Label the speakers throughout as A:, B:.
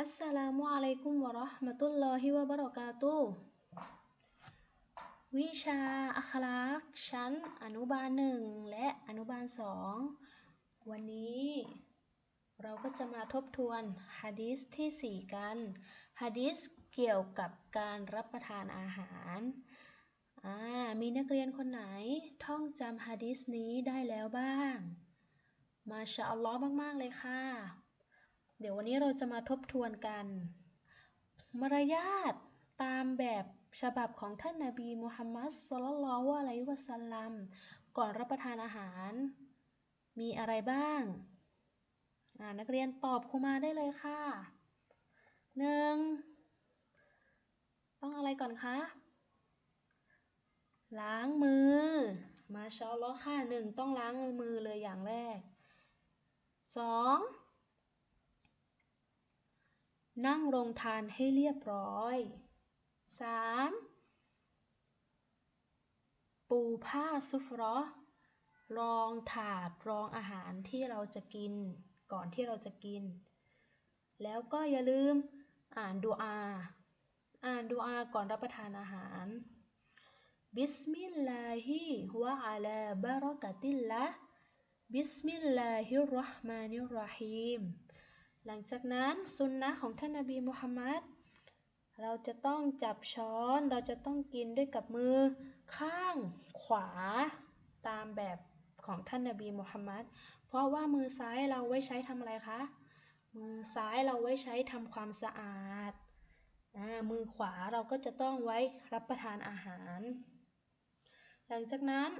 A: อัสสลามุอะลัยกุมวะราะห์มะตุลลอฮิวะบะเราะกาตุวิชาอัคลากชั้นอนุบาลหนึ่งและอนุบาลสองวันนี้ เราก็จะมาทบทวนฮะดีษที่สี่กันฮะดีษเกี่ยวกับการรับประทานอาหารมีนักเรียนคนไหนท่องจำฮะดีษนี้ได้แล้วบ้าง มาชาอัลลอฮ์มาก ๆ เลยค่ะ ดี๋ยววันนี้เราจะมาทบทวนกัน มารยาทตามแบบฉบับของท่านนาบีมุฮัมมัดสลลัลลอฮุอะลัยวะสัลลัมก่อนรับประทานอาหาร มีอะไรบ้างานักเรียนตอบครูมาได้เลยค่ะหนึ่งต้องอะไรก่อนคะล้างมือ มาชาอัลลอฮ์ค่ะหนึ่งต้องล้างมือเลยอย่างแรกสอง นั่งลงทานให้เรียบร้อย 3. ปูผ้าซุฟรอรองถาดรองอาหารที่เราจะกิน ก่อนที่เราจะกิน แล้วก็อย่าลืมอ่านดูอา อ่านดูอาก่อนรับประทานอาหารบิสมิลลาฮิวะอะลาบารอกะติลละบิสมิลลาฮิรราะห์มานิรราะฮีม หลังจากนั้นสุนนะของท่านนาบีมุฮัมมัดเราจะต้องจับช้อนเราจะต้องกินด้วยกับมือข้างขวาตามแบบของท่านนาบีมุฮัมมัดเพราะว่ามือซ้ายเราไว้ใช้ทำอะไรคะ มือซ้ายเราไว้ใช้ทำความสะอาดมือขวาเราก็จะต้องไว้รับประทานอาหาร หลังจากนั้น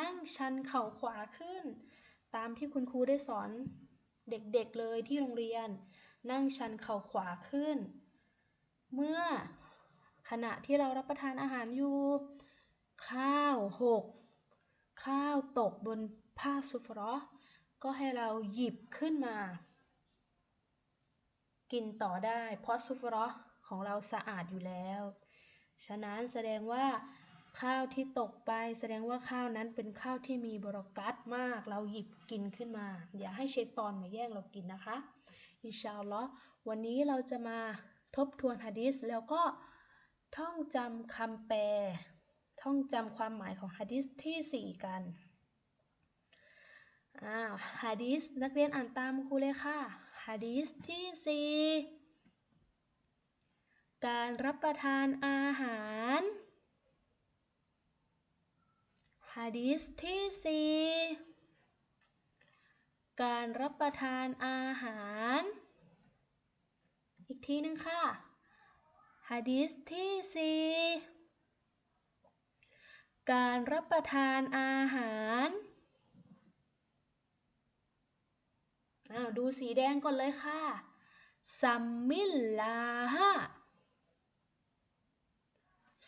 A: นั่งชันเข่าขวาขึ้น ตามที่คุณครูได้สอน เด็กๆเลยที่โรงเรียน นั่งชันเข่าขวาขึ้น เมื่อขณะที่เรารับประทานอาหารอยู่ ข้าวหก ข้าวตกบนผ้าซุฟรอก็ให้เราหยิบขึ้นมา กินต่อได้ เพราะซุฟรอของเราสะอาดอยู่แล้ว ฉะนั้นแสดงว่า ข้าวที่ตกไปแสดงว่าข้าวนั้นเป็นข้าวที่มีบรกัตมาก เราหยิบกินขึ้นมา อย่าให้เชตอนมาแย่งเรากินนะคะ อินชาอัลลอฮ์วันนี้เราจะมาทบทวนฮะดีษแล้วก็ท่องจำคำแปล ท่องจำความหมายของฮะดีษที่ 4 กันอ้าวฮะดีษนักเรียนอ่านตามครูเลยค่ะฮะดีษที่ 4 การรับประทานอาหาร ฮะดีษที่ 4 การรับประทานอาหาร อีกทีหนึ่งค่ะฮะดีษที่ 4 การรับประทานอาหารอ้าวดูสีแดงก่อนเลยค่ะซัมมิลลาฮะ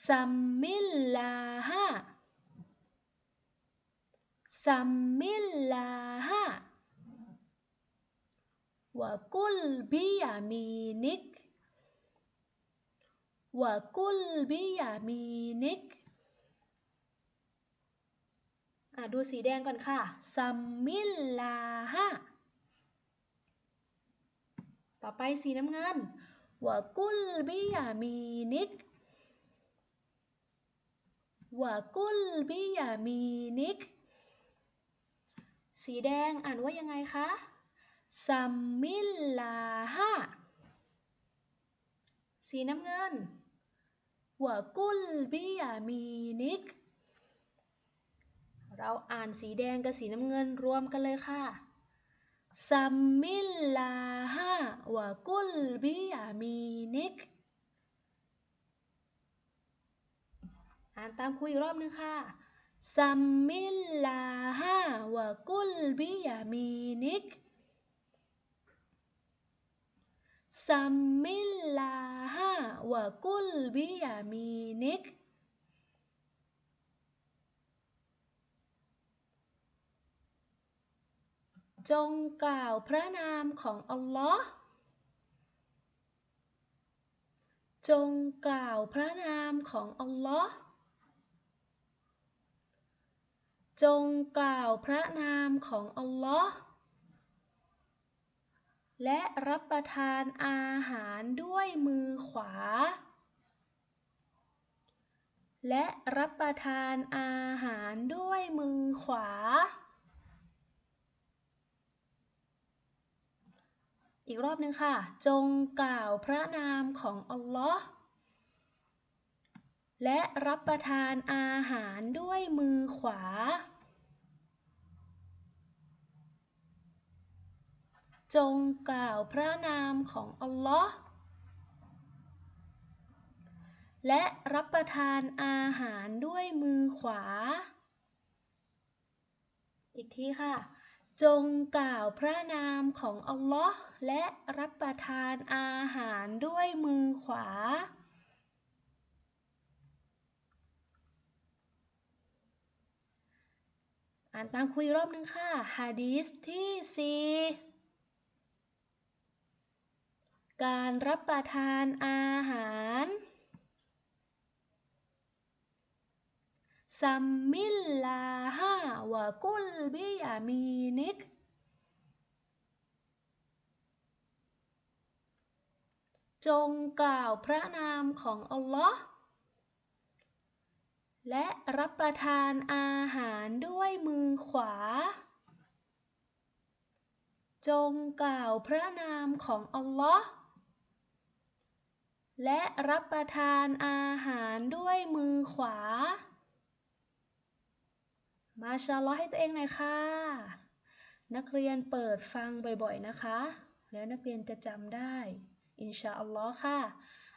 A: ซัมมิลลาฮะ ซัมมิลลาฮะวะกุลบิยามีนิกวะกุลบิยามีนิกอะดูสีแดงก่อนค่ะซัมมิลลาฮะต่อไปสีน้ำเงินวะกุลบิยามีนิกวะกุลบิยามีนิก สีแดงอ่านว่ายังไงคะซัมมิลลาฮะสีน้ำเงินวะกุลบิยามีนิก เราอ่านสีแดงกับสีน้ำเงินรวมกันเลยค่ะซัมมิลลาฮะวะกุลบิยามีนิก อ่านตามครูอีกรอบนึงค่ะซัมมิลลาฮะกุลบิยามีนิกซัมมิลลาฮะวกุลบิยามีนิกจงกล่าวพระนามของอัลลอฮ์จงกล่าวพระนามของอัลลอฮ์ จงกล่าวพระนามของอัลลอฮ์และรับประทานอาหารด้วยมือขวา และรับประทานอาหารด้วยมือขวา อีกรอบหนึ่งค่ะ จงกล่าวพระนามของอัลลอฮ์ และรับประทานอาหารด้วยมือขวา จงกล่าวพระนามของอัลลอฮ์และรับประทานอาหารด้วยมือขวา อีกทีค่ะ จงกล่าวพระนามของอัลลอฮ์และรับประทานอาหารด้วยมือขวา อ่านตามคุยรอบนึงค่ะฮะดีสที่สี่การรับประทานอาหารซัมมิลลาฮาวะกุลบิยามีนิก จงกล่าวพระนามของอัลลอฮ์ และรับประทานอาหารด้วยมือขวา จงกล่าวพระนามของอัลลอฮ์และรับประทานอาหารด้วยมือขวา มาชาลอให้ตัวเองหน่อยค่ะ นักเรียนเปิดฟังบ่อยๆนะคะ แล้วนักเรียนจะจำได้ อินชาอัลลอฮ์ค่ะ